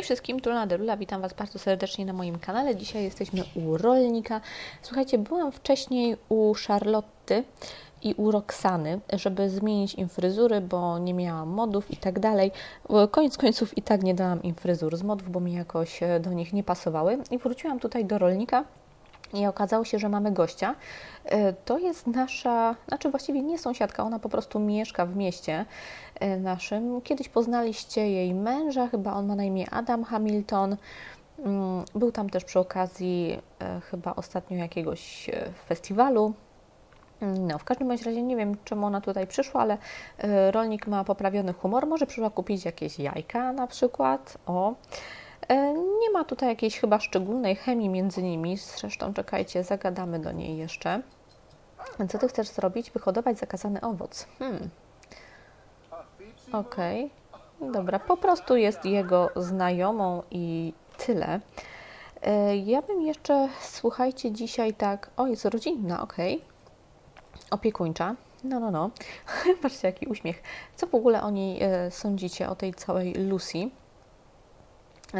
Hej wszystkim, Truna Derula, witam Was bardzo serdecznie na moim kanale. Dzisiaj jesteśmy u rolnika. Słuchajcie, byłam wcześniej u Charlotty i u Roxany, żeby zmienić im fryzury, bo nie miałam modów i tak dalej. Koniec końców i tak nie dałam im fryzur z modów, bo mi jakoś do nich nie pasowały. I wróciłam tutaj do rolnika i okazało się, że mamy gościa. E, to jest nasza, znaczy właściwie nie sąsiadka, ona po prostu mieszka w mieście e, naszym. Kiedyś poznaliście jej męża, chyba on ma na imię Adam Hamilton. Mm, był tam też przy okazji e, chyba ostatnio jakiegoś festiwalu. No, w każdym bądź razie nie wiem, czemu ona tutaj przyszła, ale rolnik ma poprawiony humor. Może przyszła kupić jakieś jajka na przykład. O. E, nie ma tutaj jakiejś chyba szczególnej chemii między nimi. Zresztą czekajcie, zagadamy do niej jeszcze. Co ty chcesz zrobić? Wyhodować zakazany owoc. Hmm. Okej. Okay. Dobra, po prostu jest jego znajomą i tyle. E, ja bym jeszcze, słuchajcie, dzisiaj tak, o jest rodzinna, okej, okay. opiekuńcza, no, no, no, patrzcie jaki uśmiech. Co w ogóle o niej e, sądzicie, o tej całej Lucy?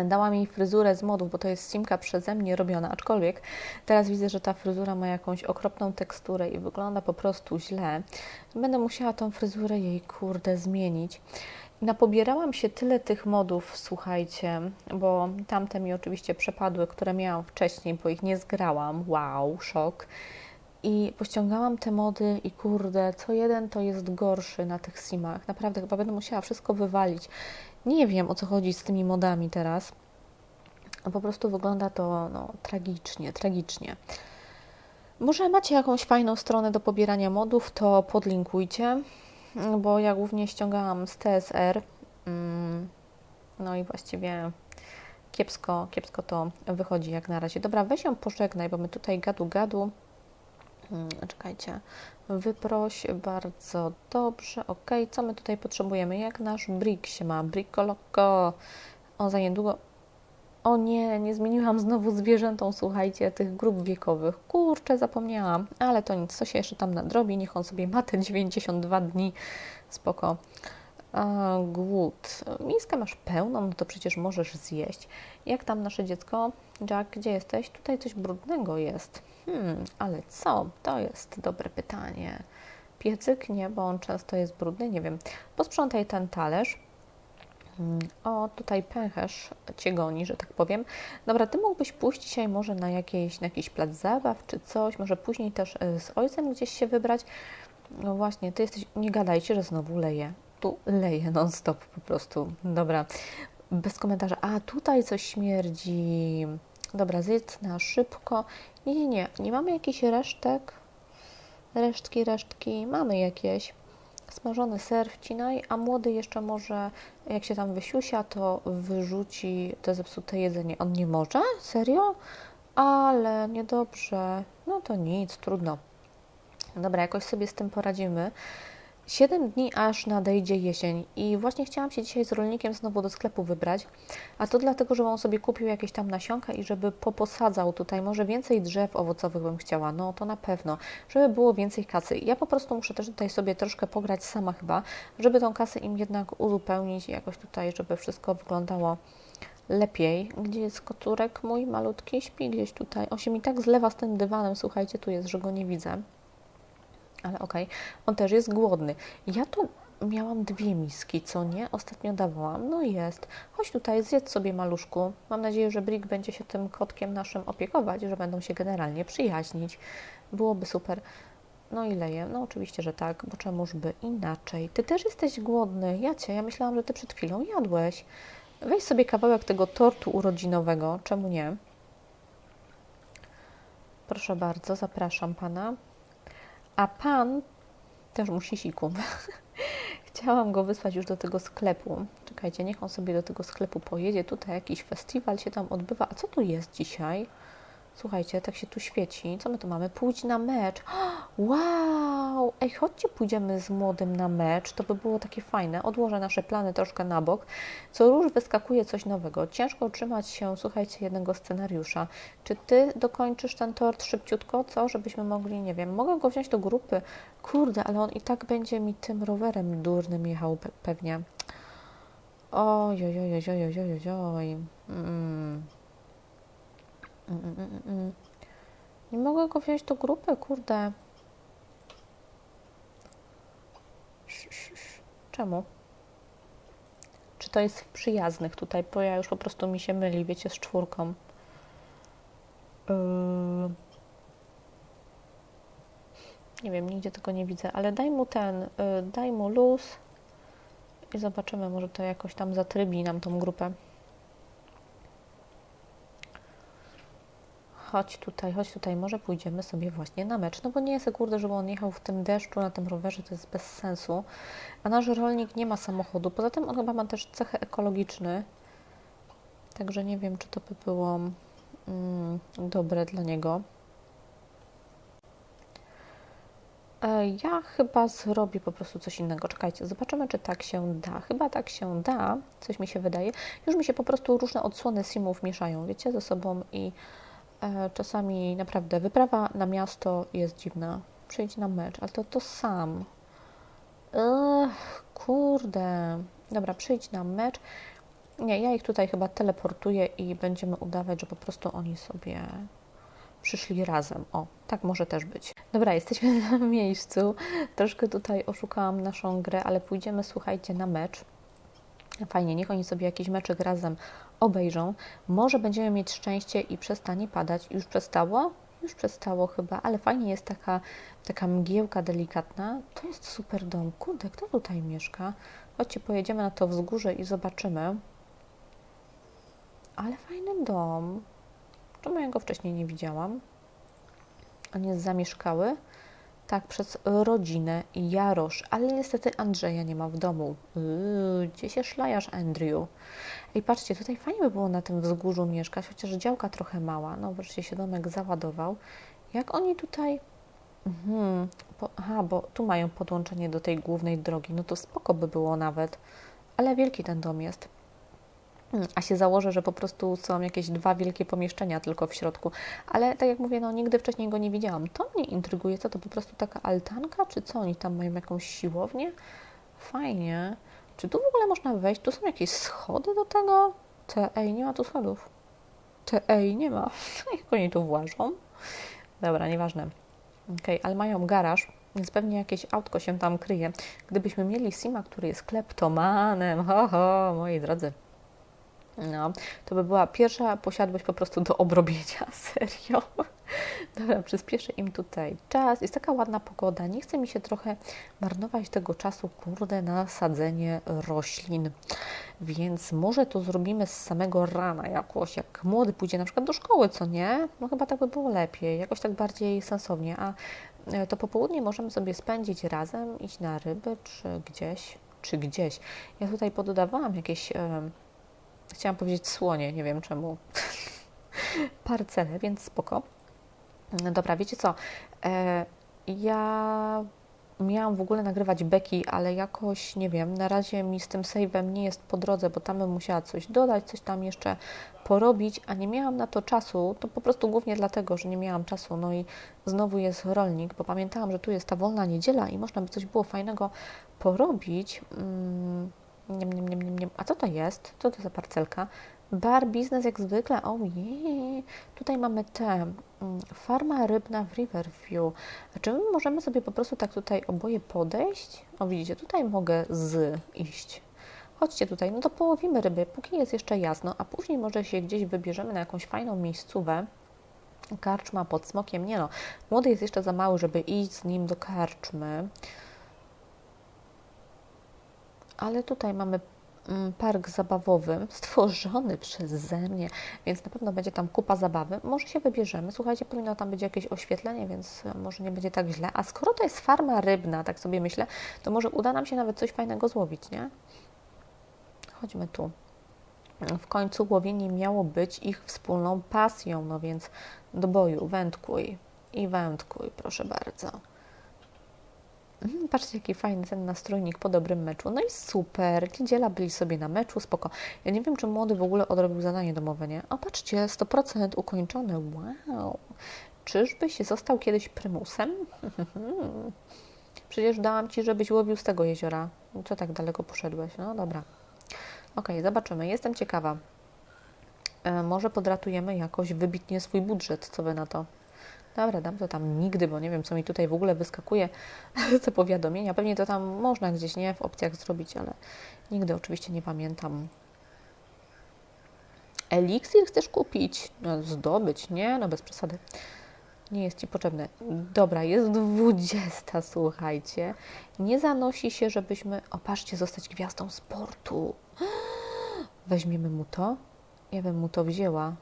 Dałam jej fryzurę z modów, bo to jest simka przeze mnie robiona, aczkolwiek teraz widzę, że ta fryzura ma jakąś okropną teksturę i wygląda po prostu źle. Będę musiała tą fryzurę jej, kurde, zmienić. Napobierałam się tyle tych modów, słuchajcie, bo tamte mi oczywiście przepadły, które miałam wcześniej, bo ich nie zgrałam. Wow, szok. I pościągałam te mody i kurde, co jeden to jest gorszy na tych simach. Naprawdę chyba będę musiała wszystko wywalić. Nie wiem o co chodzi z tymi modami teraz. Po prostu wygląda to no, tragicznie, tragicznie. Może macie jakąś fajną stronę do pobierania modów, to podlinkujcie, bo ja głównie ściągałam z TSR. Mm, no i właściwie kiepsko, kiepsko to wychodzi jak na razie. Dobra, weź ją pożegnaj, bo my tutaj gadu gadu. Hmm, czekajcie, wyproś, bardzo dobrze, ok, co my tutaj potrzebujemy, jak nasz brick się ma, bricoloko, o za niedługo, o nie, nie zmieniłam znowu zwierzętą, słuchajcie, tych grup wiekowych, kurczę, zapomniałam, ale to nic, co się jeszcze tam nadrobi, niech on sobie ma te 92 dni, spoko. A, głód. Miskę masz pełną, no to przecież możesz zjeść. Jak tam nasze dziecko? Jack, gdzie jesteś? Tutaj coś brudnego jest. Hmm, ale co? To jest dobre pytanie. Piecyk? Nie, bo on często jest brudny, nie wiem. Posprzątaj ten talerz. Hmm, o, tutaj pęcherz Cię goni, że tak powiem. Dobra, Ty mógłbyś pójść dzisiaj może na, jakieś, na jakiś plac zabaw czy coś, może później też y, z ojcem gdzieś się wybrać. No właśnie, Ty jesteś, nie gadajcie, że znowu leje. Tu leje non-stop po prostu. Dobra, bez komentarza. A, tutaj coś śmierdzi. Dobra, zjedz na szybko. Nie, nie, nie. Nie mamy jakichś resztek? Resztki, resztki. Mamy jakieś. Smażony ser wcinaj, a młody jeszcze może, jak się tam wysiusia, to wyrzuci to zepsute jedzenie. On nie może? Serio? Ale niedobrze. No to nic, trudno. Dobra, jakoś sobie z tym poradzimy. 7 dni aż nadejdzie jesień i właśnie chciałam się dzisiaj z rolnikiem znowu do sklepu wybrać, a to dlatego, że on sobie kupił jakieś tam nasionka i żeby poposadzał tutaj może więcej drzew owocowych bym chciała, no to na pewno, żeby było więcej kasy. Ja po prostu muszę też tutaj sobie troszkę pograć sama chyba, żeby tą kasę im jednak uzupełnić jakoś tutaj, żeby wszystko wyglądało lepiej. Gdzie jest koturek mój malutki? Śpi gdzieś tutaj. On się mi tak zlewa z tym dywanem, słuchajcie, tu jest, że go nie widzę ale okej, okay. on też jest głodny. Ja tu miałam dwie miski, co nie? Ostatnio dawałam. No jest. Chodź tutaj, zjedz sobie maluszku. Mam nadzieję, że Brick będzie się tym kotkiem naszym opiekować, że będą się generalnie przyjaźnić. Byłoby super. No i leje. No oczywiście, że tak, bo czemuż by inaczej. Ty też jesteś głodny. Jacie, ja myślałam, że ty przed chwilą jadłeś. Weź sobie kawałek tego tortu urodzinowego. Czemu nie? Proszę bardzo, zapraszam pana. A pan też musi siku. Chciałam go wysłać już do tego sklepu. Czekajcie, niech on sobie do tego sklepu pojedzie. Tutaj jakiś festiwal się tam odbywa. A co tu jest dzisiaj? Słuchajcie, tak się tu świeci. Co my tu mamy? Pójdź na mecz. Wow! ej, chodźcie, pójdziemy z młodym na mecz, to by było takie fajne, odłożę nasze plany troszkę na bok. Co róż wyskakuje coś nowego. Ciężko trzymać się, słuchajcie, jednego scenariusza. Czy Ty dokończysz ten tort szybciutko, co, żebyśmy mogli, nie wiem, mogę go wziąć do grupy, kurde, ale on i tak będzie mi tym rowerem durnym jechał pe pewnie. Oj, oj, oj, oj, oj, oj, oj, oj. Mm, mm, mm, mm. mm. Nie mogę go wziąć do grupy, kurde. Czemu? Czy to jest w przyjaznych tutaj? Bo ja już po prostu mi się myli, wiecie, z czwórką. Yy... Nie wiem, nigdzie tego nie widzę, ale daj mu ten, yy, daj mu luz i zobaczymy, może to jakoś tam zatrybi nam tą grupę. Chodź tutaj, chodź tutaj, może pójdziemy sobie właśnie na mecz, no bo nie jest kurde, żeby on jechał w tym deszczu na tym rowerze, to jest bez sensu. A nasz rolnik nie ma samochodu, poza tym on chyba ma też cechy ekologiczny, także nie wiem, czy to by było mm, dobre dla niego. E, Ja chyba zrobię po prostu coś innego. Czekajcie, zobaczymy, czy tak się da. Chyba tak się da, coś mi się wydaje. Już mi się po prostu różne odsłony simów mieszają, wiecie, ze sobą i czasami naprawdę wyprawa na miasto jest dziwna. Przyjdź na mecz, ale to to sam. Ech, kurde. Dobra, przyjdź na mecz. Nie, ja ich tutaj chyba teleportuję i będziemy udawać, że po prostu oni sobie przyszli razem. O, tak może też być. Dobra, jesteśmy na miejscu. Troszkę tutaj oszukałam naszą grę, ale pójdziemy, słuchajcie, na mecz. Fajnie, niech oni sobie jakiś meczek razem obejrzą. Może będziemy mieć szczęście i przestanie padać. Już przestało? Już przestało chyba, ale fajnie jest taka, taka mgiełka delikatna. To jest super dom. Kurde, kto tutaj mieszka? Chodźcie, pojedziemy na to wzgórze i zobaczymy. Ale fajny dom. Czemu ja go wcześniej nie widziałam? On jest zamieszkały. Tak, przez rodzinę Jarosz, ale niestety Andrzeja nie ma w domu. Yy, gdzie się szlajasz, Andrew? I patrzcie, tutaj fajnie by było na tym wzgórzu mieszkać, chociaż działka trochę mała. No, wreszcie się domek załadował. Jak oni tutaj... Mhm, po, aha, bo tu mają podłączenie do tej głównej drogi. No to spoko by było nawet. Ale wielki ten dom jest. Hmm, A się założę, że po prostu są jakieś dwa wielkie pomieszczenia tylko w środku. Ale tak jak mówię, no nigdy wcześniej go nie widziałam. To mnie intryguje. Co to po prostu taka altanka, czy co? Oni tam mają jakąś siłownię? Fajnie. Czy tu w ogóle można wejść? Tu są jakieś schody do tego? Te, ej, nie ma tu schodów. Te, ej, nie ma. Jak oni tu włażą? Dobra, nieważne. Okej, ale mają garaż, więc pewnie jakieś autko się tam kryje. Gdybyśmy mieli Sima, który jest kleptomanem, ho, ho, moi drodzy, no, to by była pierwsza posiadłość po prostu do obrobienia, serio. Dobra, przyspieszę im tutaj czas. Jest taka ładna pogoda. Nie chce mi się trochę marnować tego czasu, kurde, na sadzenie roślin. Więc może to zrobimy z samego rana jakoś, jak młody pójdzie na przykład do szkoły, co nie? No chyba tak by było lepiej, jakoś tak bardziej sensownie. A e, to popołudnie możemy sobie spędzić razem, iść na ryby, czy gdzieś, czy gdzieś. Ja tutaj poddawałam jakieś... E, Chciałam powiedzieć słonie, nie wiem czemu. Parcele, więc spoko. Dobra, wiecie co? E, ja miałam w ogóle nagrywać beki, ale jakoś nie wiem, na razie mi z tym save'em nie jest po drodze, bo tam bym musiała coś dodać, coś tam jeszcze porobić, a nie miałam na to czasu. To po prostu głównie dlatego, że nie miałam czasu. No i znowu jest rolnik, bo pamiętałam, że tu jest ta wolna niedziela i można by coś było fajnego porobić. Mm Niem, niem, niem, niem. A co to jest? Co to za parcelka? Bar biznes jak zwykle. Ojej. Tutaj mamy te mm, farma rybna w Riverview. Czy my możemy sobie po prostu tak tutaj oboje podejść? O widzicie, tutaj mogę z iść. Chodźcie tutaj, no to połowimy ryby, póki jest jeszcze jasno, a później może się gdzieś wybierzemy na jakąś fajną miejscówę. Karczma pod smokiem. Nie no, młody jest jeszcze za mały, żeby iść z nim do karczmy ale tutaj mamy mm, park zabawowy stworzony przeze mnie, więc na pewno będzie tam kupa zabawy. Może się wybierzemy. Słuchajcie, powinno tam być jakieś oświetlenie, więc może nie będzie tak źle. A skoro to jest farma rybna, tak sobie myślę, to może uda nam się nawet coś fajnego złowić, nie? Chodźmy tu. W końcu łowienie miało być ich wspólną pasją, no więc do boju, wędkuj i wędkuj, proszę bardzo. Mhm, patrzcie, jaki fajny ten nastrojnik po dobrym meczu. No i super. Niedziela byli sobie na meczu, spoko. Ja nie wiem, czy młody w ogóle odrobił zadanie domowe, nie? O, patrzcie, 100% ukończone. Wow. Czyżbyś został kiedyś prymusem? Przecież dałam Ci, żebyś łowił z tego jeziora. Co tak daleko poszedłeś? No dobra. Ok, zobaczymy. Jestem ciekawa. E, może podratujemy jakoś wybitnie swój budżet. Co wy na to? Dobra, dam to tam nigdy, bo nie wiem, co mi tutaj w ogóle wyskakuje, te powiadomienia. Pewnie to tam można gdzieś, nie, w opcjach zrobić, ale nigdy oczywiście nie pamiętam. Eliksir chcesz kupić? No, zdobyć? Nie, no bez przesady. Nie jest Ci potrzebne. Dobra, jest dwudziesta, słuchajcie. Nie zanosi się, żebyśmy, opatrzcie, zostać gwiazdą sportu. Weźmiemy mu to? Ja bym mu to wzięła.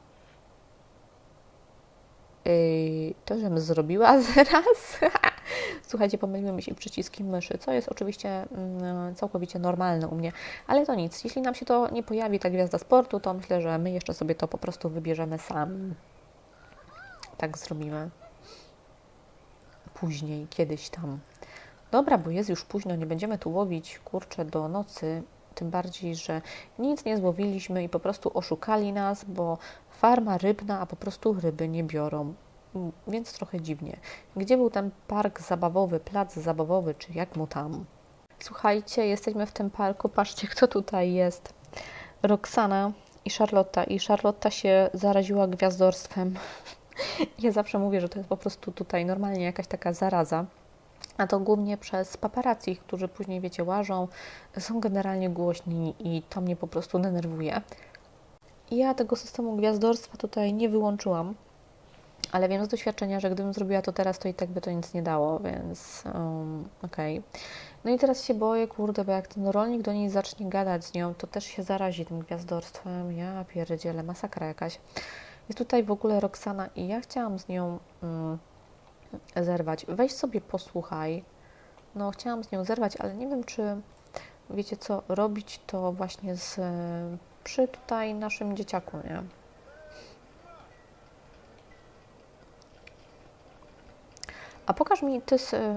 Yy, to, żebym zrobiła zaraz. Słuchajcie, pomyliły mi się przyciski myszy, co jest oczywiście mm, całkowicie normalne u mnie, ale to nic. Jeśli nam się to nie pojawi, ta gwiazda sportu, to myślę, że my jeszcze sobie to po prostu wybierzemy sami. Tak zrobimy. Później, kiedyś tam. Dobra, bo jest już późno, nie będziemy tu łowić kurczę do nocy. Tym bardziej, że nic nie złowiliśmy i po prostu oszukali nas, bo farma rybna, a po prostu ryby nie biorą. Więc trochę dziwnie. Gdzie był ten park zabawowy, plac zabawowy, czy jak mu tam? Słuchajcie, jesteśmy w tym parku. Patrzcie, kto tutaj jest. Roxana i Charlotta. I Charlotta się zaraziła gwiazdorstwem. Ja zawsze mówię, że to jest po prostu tutaj normalnie jakaś taka zaraza. A to głównie przez paparazzi, którzy później, wiecie, łażą, są generalnie głośni i to mnie po prostu denerwuje. Ja tego systemu gwiazdorstwa tutaj nie wyłączyłam, ale wiem z doświadczenia, że gdybym zrobiła to teraz, to i tak by to nic nie dało, więc um, okej. Okay. No i teraz się boję, kurde, bo jak ten rolnik do niej zacznie gadać z nią, to też się zarazi tym gwiazdorstwem. Ja pierdzielę, masakra jakaś. Jest tutaj w ogóle Roxana i ja chciałam z nią um, zerwać. Weź sobie posłuchaj. No, chciałam z nią zerwać, ale nie wiem, czy wiecie co, robić to właśnie z, przy tutaj naszym dzieciaku, nie? A pokaż mi, ty,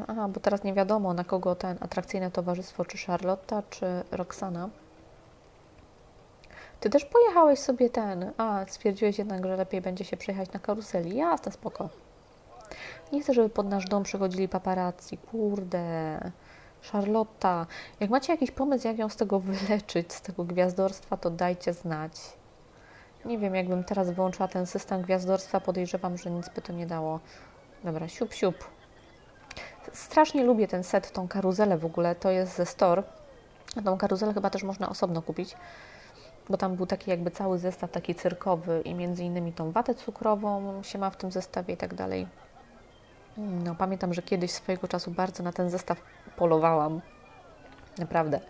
aha, bo teraz nie wiadomo na kogo ten atrakcyjne towarzystwo, czy Charlotta, czy Roxana. Ty też pojechałeś sobie ten, a stwierdziłeś jednak, że lepiej będzie się przejechać na karuseli. Jasne, spoko. Nie chcę, żeby pod nasz dom przychodzili paparazzi. Kurde. Charlotta, jak macie jakiś pomysł, jak ją z tego wyleczyć, z tego gwiazdorstwa, to dajcie znać. Nie wiem, jakbym teraz wyłączyła ten system gwiazdorstwa, podejrzewam, że nic by to nie dało. Dobra, siup, siup. Strasznie lubię ten set, tą karuzelę w ogóle, to jest ze Store. Tą karuzelę chyba też można osobno kupić, bo tam był taki jakby cały zestaw taki cyrkowy i między innymi tą watę cukrową się ma w tym zestawie i tak dalej. No, pamiętam, że kiedyś swojego czasu bardzo na ten zestaw polowałam. Naprawdę.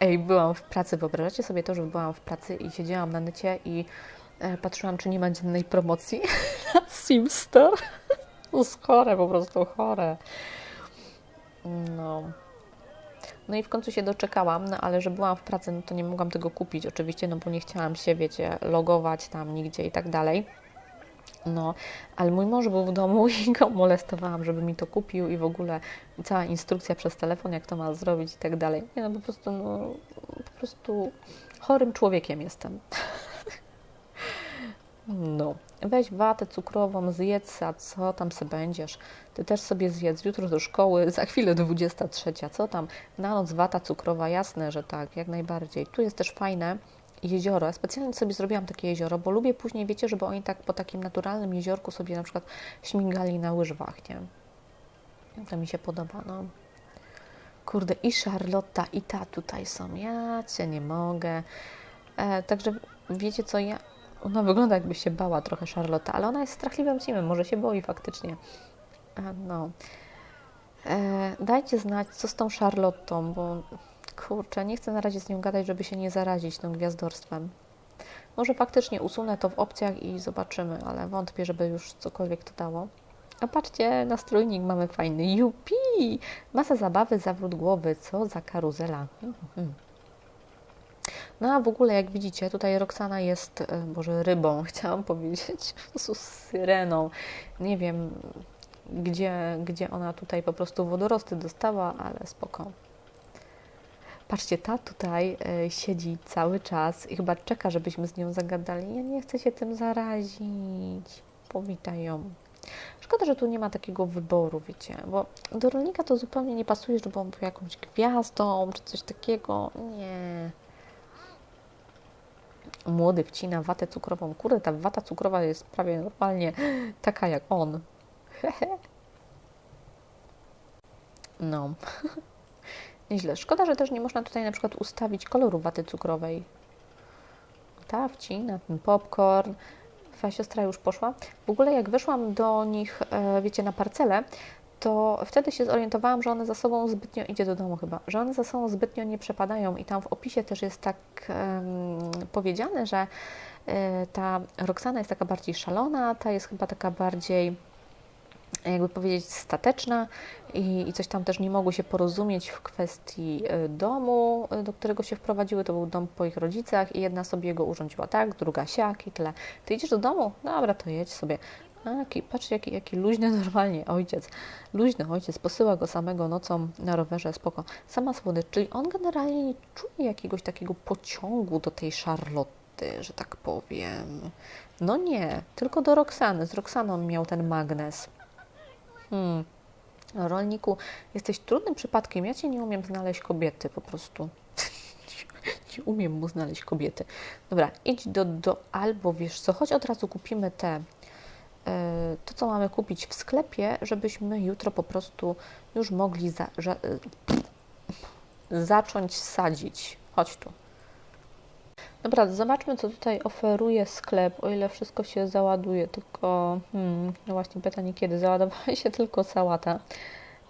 Ej, byłam w pracy, wyobrażacie sobie to, że byłam w pracy i siedziałam na necie i e, patrzyłam, czy nie ma dziennej promocji na Simstore. To jest chore, po prostu chore. No. No i w końcu się doczekałam, no ale że byłam w pracy, no to nie mogłam tego kupić oczywiście, no bo nie chciałam się, wiecie, logować tam nigdzie i tak dalej. No, ale mój mąż był w domu i go molestowałam, żeby mi to kupił i w ogóle cała instrukcja przez telefon, jak to ma zrobić i tak dalej. Nie no, po prostu, no, po prostu chorym człowiekiem jestem. No, weź watę cukrową, zjedz, a co tam sobie będziesz? Ty też sobie zjedz, jutro do szkoły, za chwilę 23, co tam? Na noc wata cukrowa, jasne, że tak, jak najbardziej. Tu jest też fajne, jezioro. Ja specjalnie sobie zrobiłam takie jezioro, bo lubię później, wiecie, żeby oni tak po takim naturalnym jeziorku sobie na przykład śmigali na łyżwach, nie? To mi się podoba, no. Kurde, i Charlotta, i ta tutaj są. Ja cię nie mogę. E, także wiecie co, ja... Ona wygląda jakby się bała trochę Charlotta, ale ona jest strachliwym simem, może się boi faktycznie. E, no. E, dajcie znać, co z tą Charlottą, bo kurczę, nie chcę na razie z nią gadać, żeby się nie zarazić tym gwiazdorstwem. Może faktycznie usunę to w opcjach i zobaczymy, ale wątpię, żeby już cokolwiek to dało. A patrzcie, nastrójnik mamy fajny. Jupi! Masa zabawy, zawrót głowy. Co za karuzela. Mhm. No a w ogóle, jak widzicie, tutaj Roxana jest, e, może rybą, chciałam powiedzieć, z syreną. Nie wiem, gdzie, gdzie ona tutaj po prostu wodorosty dostała, ale spoko. Patrzcie, ta tutaj y, siedzi cały czas i chyba czeka, żebyśmy z nią zagadali. Ja nie chcę się tym zarazić. Powitaj ją. Szkoda, że tu nie ma takiego wyboru, wiecie, bo do rolnika to zupełnie nie pasuje, żeby on był jakąś gwiazdą czy coś takiego. Nie. Młody wcina watę cukrową. Kurde, ta wata cukrowa jest prawie normalnie taka jak on. No. Nieźle. Szkoda, że też nie można tutaj na przykład ustawić koloru waty cukrowej. Ta wcina, ten popcorn. Twoja siostra już poszła. W ogóle jak weszłam do nich, e, wiecie, na parcelę, to wtedy się zorientowałam, że one za sobą zbytnio, idzie do domu chyba, że one za sobą zbytnio nie przepadają i tam w opisie też jest tak um, powiedziane, że y, ta Roxana jest taka bardziej szalona, ta jest chyba taka bardziej jakby powiedzieć, stateczna i, i, coś tam też nie mogły się porozumieć w kwestii e, domu, e, do którego się wprowadziły. To był dom po ich rodzicach i jedna sobie go urządziła tak, druga siak i tyle. Ty idziesz do domu? Dobra, to jedź sobie. A, jaki, patrz, jaki, jaki luźny normalnie ojciec. Luźny ojciec, posyła go samego nocą na rowerze, spoko. Sama słodycz, czyli on generalnie nie czuje jakiegoś takiego pociągu do tej Charlotte, że tak powiem. No nie, tylko do Roxany. Z Roxaną miał ten magnes. Hmm. Rolniku, jesteś trudnym przypadkiem. Ja cię nie umiem znaleźć kobiety po prostu. nie umiem mu znaleźć kobiety. Dobra, idź do, do albo wiesz co, chodź od razu kupimy te e, to, co mamy kupić w sklepie, żebyśmy jutro po prostu już mogli za, e, zacząć sadzić. Chodź tu. Dobra, zobaczmy, co tutaj oferuje sklep, o ile wszystko się załaduje, tylko, hmm, no właśnie pytanie, kiedy załadowała się tylko sałata.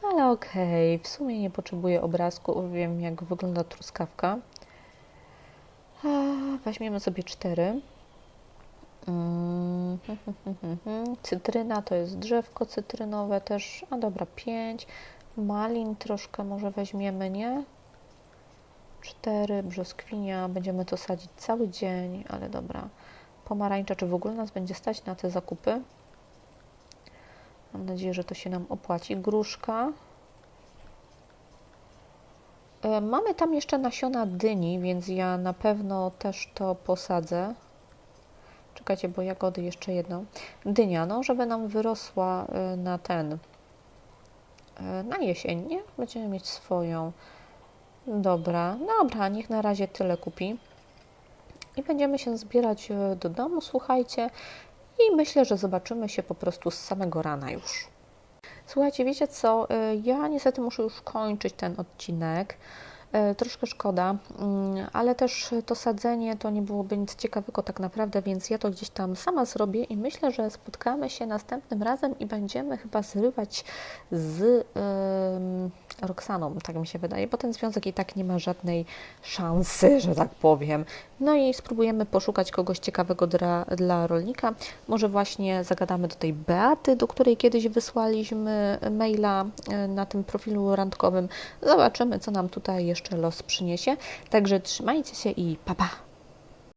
Ale okej, okay, w sumie nie potrzebuję obrazku, wiem jak wygląda truskawka. A, weźmiemy sobie cztery. Mm, cytryna to jest drzewko cytrynowe też, a dobra, pięć. Malin troszkę może weźmiemy, nie? Cztery, brzoskwinia, będziemy to sadzić cały dzień, ale dobra. Pomarańcza, czy w ogóle nas będzie stać na te zakupy? Mam nadzieję, że to się nam opłaci. Gruszka. E, mamy tam jeszcze nasiona dyni, więc ja na pewno też to posadzę. Czekajcie, bo jagody jeszcze jedną. Dynia, no, żeby nam wyrosła e, na ten, e, na jesień, nie? Będziemy mieć swoją. Dobra, dobra, niech na razie tyle kupi. I będziemy się zbierać e, do domu, słuchajcie. I myślę, że zobaczymy się po prostu z samego rana już. Słuchajcie, wiecie co? E, ja niestety muszę już kończyć ten odcinek. E, troszkę szkoda, mm, ale też to sadzenie to nie byłoby nic ciekawego tak naprawdę, więc ja to gdzieś tam sama zrobię i myślę, że spotkamy się następnym razem i będziemy chyba zrywać z yy, Roxaną, tak mi się wydaje, bo ten związek i tak nie ma żadnej szansy, że tak powiem. No i spróbujemy poszukać kogoś ciekawego dla, dla rolnika. Może właśnie zagadamy do tej Beaty, do której kiedyś wysłaliśmy maila e, na tym profilu randkowym. Zobaczymy, co nam tutaj jeszcze los przyniesie. Także trzymajcie się i pa pa!